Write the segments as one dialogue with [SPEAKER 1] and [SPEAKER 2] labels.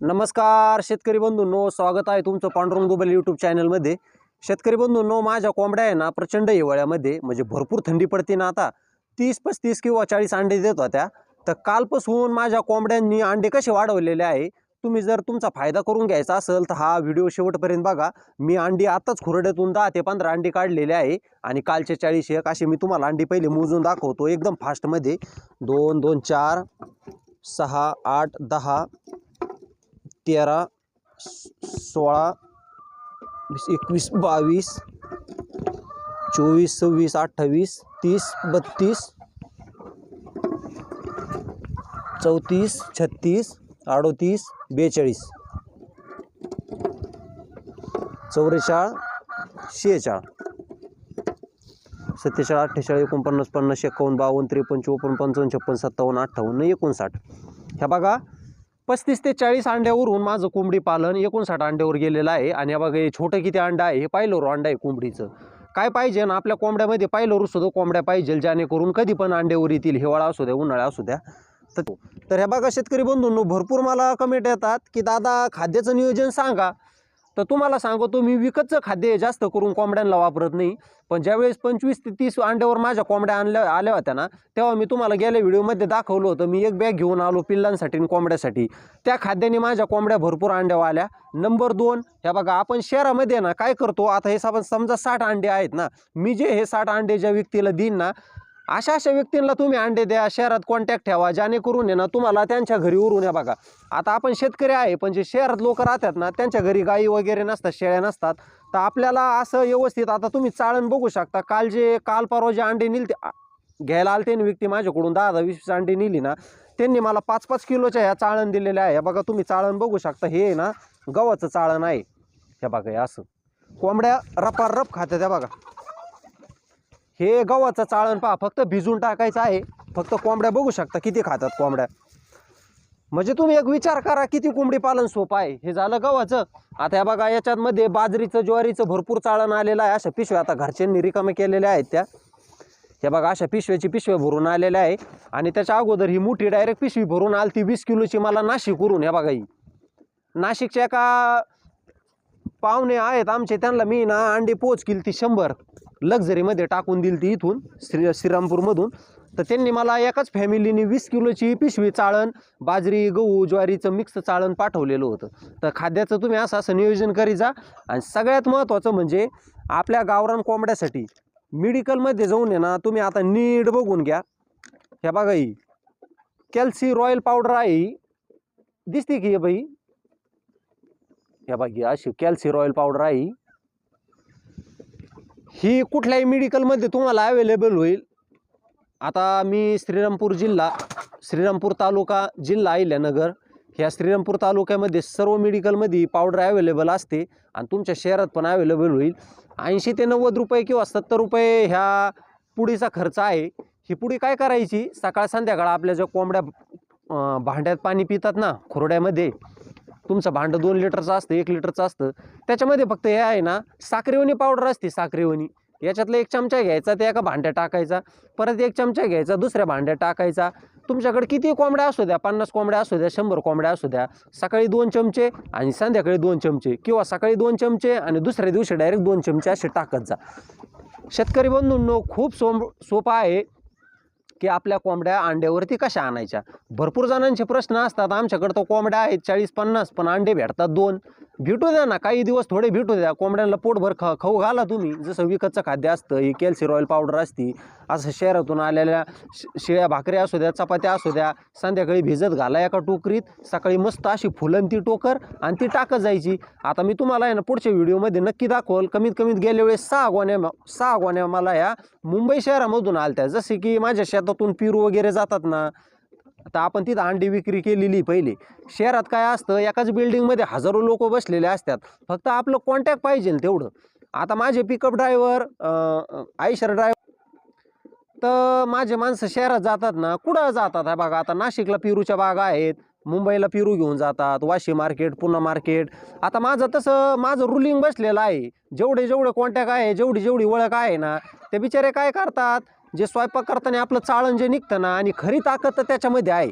[SPEAKER 1] नमस्कार शेतकरी बंधूंनो स्वागत आहे तुमचं पांडुरंग दुबल यूट्यूब चॅनलमध्ये शेतकरी बंधूंनो माझ्या कोंबड्या आहे ना प्रचंड हिवाळ्यामध्ये म्हणजे भरपूर थंडी पडते ना आता. तीस पस्तीस किंवा चाळीस अंडे देत होत्या. तर कालपासून माझ्या कोंबड्यांनी अंडे कसे वाढवलेले आहे तुम्ही जर तुमचा फायदा करून घ्यायचा असेल तर हा व्हिडिओ शेवटपर्यंत बघा. मी अंडी आताच खुरड्यातून दहा ते पंधरा अंडी काढलेले आहे आणि कालचे चाळीस एक असे मी तुम्हाला अंडी पहिले मोजून दाखवतो एकदम फास्टमध्ये दोन दोन चार सहा आठ दहा तेरा सोळा एकवीस बावीस चोवीस सव्वीस अठ्ठावीस तीस बत्तीस चौतीस छत्तीस अडोतीस बेचाळीस. चौवेचाळ शेहेचाळ. सत्तेचाळ अठ्ठेचाळीस एकोणपन्नास पन्नास एकावन्न बावन्न त्रेपन्न चोपन्न पंचावन्न छप्पन्न सत्तावन्न अठ्ठावन्न एकोणसाठ. ह्या बघा पस्तीस ते चाळीस अंड्यावरून माझं कोंबडी पालन एकोणसाठ अंड्यावर गेलेलं आहे. आणि बघा हे छोटं किती अंडं आहे? हे पाहिलं अंडा आहे कोंबडीचं. काय पाहिजे ना आपल्या कोंबड्यामध्ये पाहिलं सुद्धा कोंबड्या पाहिजे जेणेकरून कधी पण अंड्यावर येतील हिवाळा असू द्या उन्हाळा असू द्या. तर तर ह्या बघा शेतकरी बंधूंनो भरपूर मला कमेंट येतात की दादा खाद्याचं नियोजन सांगा. तर तुम्हाला सांगतो मी विकतचं खाद्य जास्त करून कोंबड्यांना वापरत नाही. पण ज्यावेळेस पंचवीस ते तीस अंड्यावर माझ्या कोंबड्या आणल्या आल्या होत्या ना तेव्हा मी तुम्हाला गेल्या व्हिडिओमध्ये दाखवलं होतं मी एक बॅग घेऊन आलो पिल्लांसाठी आणि कोंबड्यासाठी. त्या खाद्याने माझ्या कोंबड्या भरपूर अंड्या आल्या नंबर दोन ह्या बघा आपण शहरामध्ये ना काय करतो आता हे साबण समजा साठ अंडे आहेत ना मी जे हे साठ अंडे ज्या व्यक्तीला देईन ना अशा अशा व्यक्तींना तुम्ही अंडे द्या शहरात कॉन्टॅक्ट ठेवा जेणेकरून आहे ना तुम्हाला त्यांच्या घरी उरून या बघा. आता आपण शेतकरी आहे पण जे शहरात लोक राहतात ना त्यांच्या घरी गाई वगैरे नसतात शेळ्या नसतात तर आपल्याला असं व्यवस्थित आता तुम्ही चाळण बघू शकता. काल जे काल परवा जे अंडे नेलते घ्यायला आलते ना व्यक्ती माझ्याकडून दहा दहा वीस अंडे नेली ना त्यांनी मला पाच पाच किलोच्या ह्या चाळण दिलेल्या आहे. बघा तुम्ही चाळण बघू शकता हे आहे ना गव्हाचं चाळण आहे. हे बघा हे असं. कोंबड्या रपार रप खात्या त्या बघा. हे गव्हाचं चाळण पहा फक्त भिजून टाकायचं आहे. फक्त कोंबड्या बघू शकता किती खातात कोंबड्या. म्हणजे तुम्ही एक विचार करा किती कोंबडी पालन सोपं आहे. हे झालं गव्हाचं. आता या बघा याच्यामध्ये बाजरीचं ज्वारीचं भरपूर चाळण आलेलं आहे. अशा पिशव्या आता घरच्यांनी रिकामे केलेल्या आहेत त्या. हे बघा अशा पिशव्याची पिशव्या भरून आलेल्या आहे. आणि त्याच्या अगोदर ही मोठी डायरेक्ट पिशवी भरून आली ती वीस किलोची मला नाशिकवरून हे बघा ही. नाशिकच्या एका पाहुणे आहेत आमचे त्यांना मी ना अंडी पोच केली ती शंभर. लक्झरीमध्ये टाकून दिली ती इथून श्री श्रीरामपूरमधून. तर त्यांनी मला एकाच फॅमिलीने वीस किलोची पिशवी चाळण बाजरी गहू ज्वारीचं मिक्स चाळण पाठवलेलं होतं. तर खाद्याचं तुम्ही असं असं नियोजन करी जा. आणि सगळ्यात महत्त्वाचं म्हणजे आपल्या गावरान कोंबड्यासाठी मेडिकलमध्ये जाऊन आहे ना तुम्ही आता नीट बघून घ्या. ह्या बघा ही. कॅल्सी रॉयल पावडर आहे दिसते की हे बाई? ह्या बघी अशी कॅल्सी रॉयल पावडर आहे ही. कुठल्याही मेडिकलमध्ये तुम्हाला अवेलेबल होईल. आता मी श्रीरामपूर जिल्हा श्रीरामपूर तालुका जिल्हा अहिल्यानगर ह्या श्रीरामपूर तालुक्यामध्ये सर्व मेडिकलमध्ये पावडर अवेलेबल असते आणि तुमच्या शहरात पण अवेलेबल होईल. ऐंशी ते नव्वद रुपये किंवा सत्तर रुपये ह्या पुडीचा खर्च आहे. ही पुडी काय करायची? सकाळ संध्याकाळ आपल्या ज्या कोंबड्या भांड्यात पाणी पितात ना खुरड्यामध्ये तुमचं भांडं दोन लिटरचं असतं एक लिटरचं असतं. त्याच्यामध्ये फक्त हे आहे ना साखरेवणी पावडर असते साखरेवणी. याच्यातला एक चमचा घ्यायचा ते एका भांड्यात टाकायचा. परत एक चमचा घ्यायचा दुसऱ्या भांड्यात टाकायचा. तुमच्याकडे किती कोंबड्या असू द्या पन्नास कोंबड्या असू द्या शंभर कोंबड्या असू द्या सकाळी दोन चमचे आणि संध्याकाळी दोन चमचे किंवा सकाळी दोन चमचे आणि दुसऱ्या दिवशी डायरेक्ट दोन चमचे असे टाकत जा. शेतकरी बंधूंनो खूप सोम सोपं आहे. की आपल्या कोंबड्या अंड्यावरती कशा आणायच्या? भरपूर जणांचे प्रश्न असतात. आमच्याकडं तर कोंबड्या आहेत चाळीस पन्नास पण अंडे भेटतात दोन. भेटू द्या ना काही दिवस थोडे भेटू द्या. कोंबड्यांना पोटभर ख खाऊ घाला तुम्ही. जसं विकतचं खाद्य असतं ही कॅल्सी रॉयल पावडर असती असं शहरातून आलेल्या शिळ्या शेळ्या भाकऱ्या असू द्या चपात्या असू द्या संध्याकाळी भिजत घाला एका टोकरीत. सकाळी मस्त अशी फुलं ती टोकर आणि ती टाकत जायची. आता मी तुम्हाला आहे ना पुढच्या व्हिडिओमध्ये नक्की दाखवल. कमीत कमीत गेल्या वेळेस सहा गोण्या सहा गोण्या मला या मुंबई शहरामधून आलत्या. जसे की माझ्या शेतातून पिरू वगैरे जातात ना आता आपण तिथं अंडी विक्री केलेली पहिले. शहरात काय असतं एकाच बिल्डिंगमध्ये हजारो लोक बसलेले असतात. फक्त आपलं कॉन्टॅक्ट पाहिजे तेवढं. आता माझे पिकअप ड्रायव्हर आयशर ड्रायव्हर तर माझे माणसं शहरात जातात ना कुठं जातात? हा बघा आता नाशिकला पिरूच्या बागा आहेत मुंबईला पिरू घेऊन जातात वाशी मार्केट पुणे मार्केट आता माझं तसं माझं रुलिंग बसलेलं आहे. जेवढे जेवढे कॉन्टॅक्ट आहे जेवढी जेवढी ओळख आहे ना ते बिचारे काय करतात? जे स्वयंपाक करताना आपलं चाळण जे निघतं ना आणि खरी ताकद तर त्याच्यामध्ये आहे.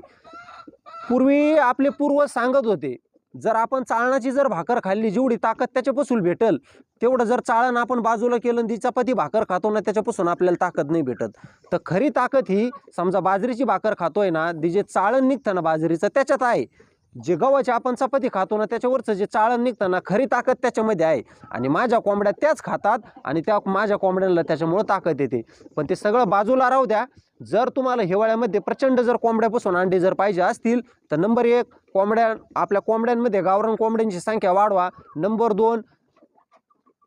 [SPEAKER 1] पूर्वी आपले पूर्वज सांगत होते जर आपण चाळणाची जर भाकर खाल्ली जेवढी ताकद त्याच्यापासून भेटल तेवढं जर चाळण आपण बाजूला केलं आणि ती चपाती भाकर खातो ना त्याच्यापासून आपल्याला ताकद नाही भेटत. तर खरी ताकद ही समजा बाजरीची भाकर खातोय ना ती जे चाळण निघतं ना बाजरीचं त्याच्यात आहे. जे गव्हाची आपण चपाती खातो ना त्याच्यावरचं जे चाळण निघताना खरी ताकद त्याच्यामध्ये आहे. आणि माझ्या कोंबड्या त्याच खातात आणि त्या माझ्या कोंबड्यांना त्याच्यामुळं ताकद येते. पण ते सगळं बाजूला राहू द्या. जर तुम्हाला हिवाळ्यामध्ये प्रचंड जर कोंबड्यापासून अंडे जर पाहिजे असतील तर नंबर एक कोंबड्या आपल्या कोंबड्यांमध्ये गावरान कोंबड्यांची संख्या वाढवा. नंबर दोन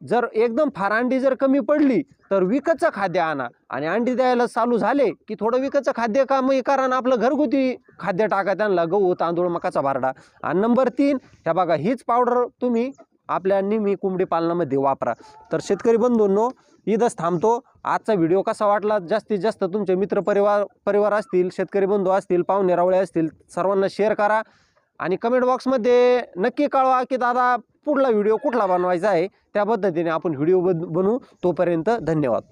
[SPEAKER 1] जर एकदम फार अंडी जर कमी पडली तर विकतचं खाद्य आणा. आणि अंडी द्यायला चालू झाले की थोडं विकतचं खाद्य का मग कारण आपलं घरगुती खाद्य टाका त्यांना गहू तांदूळ मकाचा भारडा. आणि नंबर तीन ह्या बघा हीच पावडर तुम्ही आपल्या नेहमी कोंबडी पालनामध्ये वापरा. तर शेतकरी बंधूंनो इथंच थांबतो. आजचा व्हिडिओ कसा वाटला? जास्तीत जास्त तुमचे मित्र परिवार परिवार असतील शेतकरी बंधू असतील पाहुणे रावळे असतील सर्वांना शेअर करा. आणि कमेंट बॉक्समध्ये नक्की कळवा की दादा पुढला व्हिडिओ कुठला बनवायचा आहे त्या पद्धतीने आपण व्हिडिओ बन बनवू. तोपर्यंत धन्यवाद.